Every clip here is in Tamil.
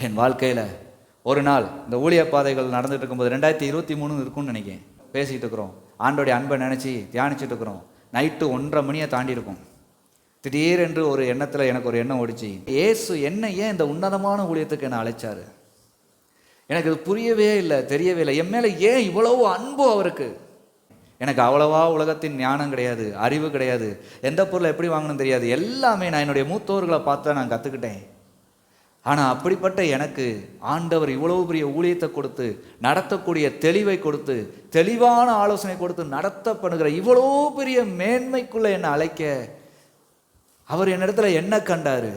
என் வாழ்க்கையில் ஒரு நாள் இந்த ஊழிய பாதைகள் நடந்துகிட்டு இருக்கும்போது ரெண்டாயிரத்தி இருபத்தி மூணு இருக்கும்னு நினைக்கிறேன். பேசிகிட்டு இருக்கிறோம். ஆண்டோடைய அன்பை நினச்சி தியானிச்சுட்டு இருக்கிறோம். நைட்டு ஒன்றரை மணியை தாண்டி இருக்கும். திடீரென்று ஒரு எண்ணத்தில் எனக்கு ஒரு எண்ணம் ஓடிச்சு. ஏசு என்ன ஏன் இந்த உன்னதமான ஊழியத்துக்கு என்னை அழைச்சாரு? எனக்கு இது புரியவே இல்லை தெரியவே இல்லை. என் மேலே ஏன் இவ்வளவு அன்பு அவருக்கு? எனக்கு அவ்வளவா உலகத்தின் ஞானம் கிடையாது அறிவு கிடையாது. எந்த பொருளை எப்படி வாங்கணும்னு தெரியாது. எல்லாமே நான் என்னுடைய மூத்தோர்களை பார்த்து நான் கற்றுக்கிட்டேன் ஆனால் அப்படிப்பட்ட எனக்கு ஆண்டவர் இவ்வளவு பெரிய ஊழியத்தை கொடுத்து நடத்தக்கூடிய தெளிவை கொடுத்து தெளிவான ஆலோசனை கொடுத்து நடத்தப்படுகிற இவ்வளோ பெரிய மேன்மைக்குள்ளே என்னை அழைக்க அவர் என்னிடத்துல என்ன கண்டாரு?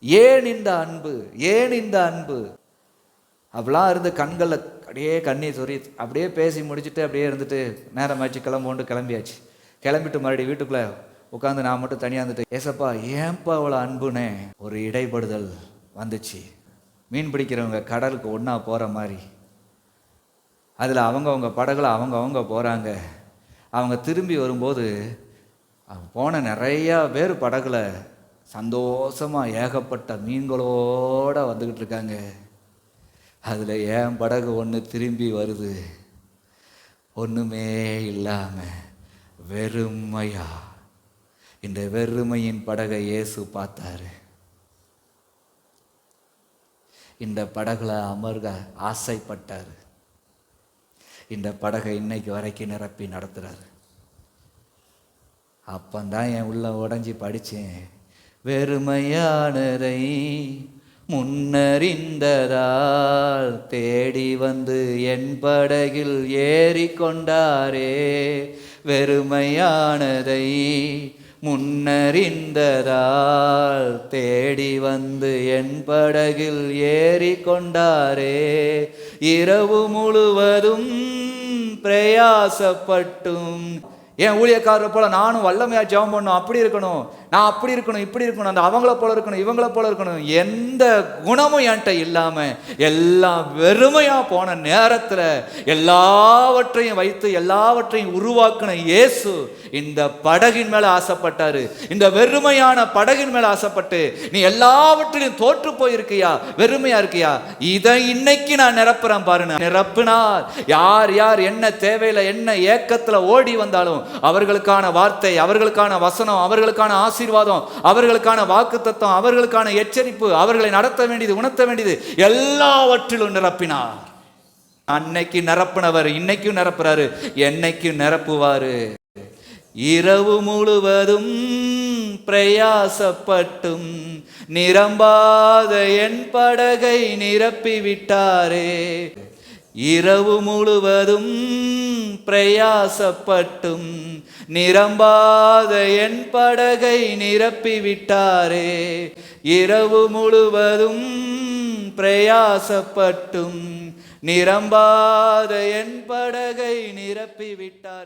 ஏன் இந்த அன்பு? ஏன் இந்த அன்பு? அப்படிலாம் இருந்து கண்களில் அப்படியே கண்ணீர் சொறி அப்படியே பேசி முடிச்சுட்டு அப்படியே இருந்துட்டு நேரமாச்சு கிளம்போண்டு கிளம்பியாச்சு. கிளம்பிட்டு மறுபடியும் வீட்டுக்குள்ளே உட்காந்து நான் மட்டும் தனியாக இருந்துட்டு ஏசப்பா ஏன்ப்பா அவ்வளோ அன்புனே ஒரு இடைப்படுதல் வந்துச்சு. மீன் பிடிக்கிறவங்க கடலுக்கு ஒன்றா போகிற மாதிரி. அதில் அவங்கவுங்க படகுல அவங்கவுங்க போகிறாங்க அவங்க திரும்பி வரும்போது போன நிறையா பேர் படகுல சந்தோஷமாக ஏகப்பட்ட மீன்களோட வந்துக்கிட்டு இருக்காங்க. அதில் ஏன் படகு ஒன்று திரும்பி வருது? ஒன்றுமே இல்லாமல் வெறுமையாக இந்த வெறுமையின் படகை இயேசு பார்த்தாரு. இந்த படகுல அமர்க ஆசைப்பட்டார். இந்த படகை இன்னைக்கு வரைக்கும் நிரப்பி நடத்துறாரு. அப்பந்தான் என் உள்ள உடஞ்சி படித்தேன் வெறுமையானதை முன்னறிந்ததால் தேடி வந்து என் படகில் ஏறி கொண்டாரே வெறுமையானதை முன்னறிந்ததால் தேடி வந்து என் படகில் ஏறி கொண்டாரே இரவு முழுவதும் பிரயாசப்பட்டும் ஏன் ஊழியக்காரரை போல நானும் வல்லமையா ஜெபம் பண்ணணும் அப்படி இருக்கணும் நான் அப்படி இருக்கணும் இப்படி இருக்கணும் அந்த அவங்கள போல இருக்கணும் இவங்கள போல இருக்கணும் எந்த குணமும் என்கிட்ட இல்லாம எல்லாம் வெறுமையா போன நேரத்துல எல்லாவற்றையும் வைத்து எல்லாவற்றையும் உருவாக்கின இயேசு இந்த படகின் மேல ஆசைப்பட்டாரு. இந்த வெறுமையான படகின் மேல ஆசைப்பட்டு நீ எல்லாவற்றிலையும் தோற்று போயிருக்கியா? வெறுமையா இருக்கியா? இதை இன்னைக்கு நான் நிரப்புறேன் பாருங்க நிரப்பினால் யார் யார் என்ன தேவையில என்ன ஏக்கத்துல ஓடி வந்தாலும் அவர்களுக்கான வார்த்தை அவர்களுக்கான வசனம் அவர்களுக்கான ஆசீர்வாதம் அவர்களுக்கான வாக்கு தத்துவம் அவர்களுக்கான எச்சரிப்பு அவர்களை நடத்த வேண்டியது உணர்த்த வேண்டியது எல்லாவற்றிலும் நிரப்பினார். அன்னைக்கு நிரப்பினவர் இன்னைக்கும் நிரப்புறாரு என்னைக்கும் நிரப்புவாரு. இரவு முழுவதும் பிரயாசப்பட்டும் நிரம்பாத என் படகை நிரப்பி விட்டாரே இரவு முழுவதும் பிரயாசப்பட்டும் நிரம்பாத என் படகை நிரப்பிவிட்டாரே. இரவு முழுவதும் பிரயாசப்பட்டும் நிரம்பாத என் படகை நிரப்பிவிட்டாரே.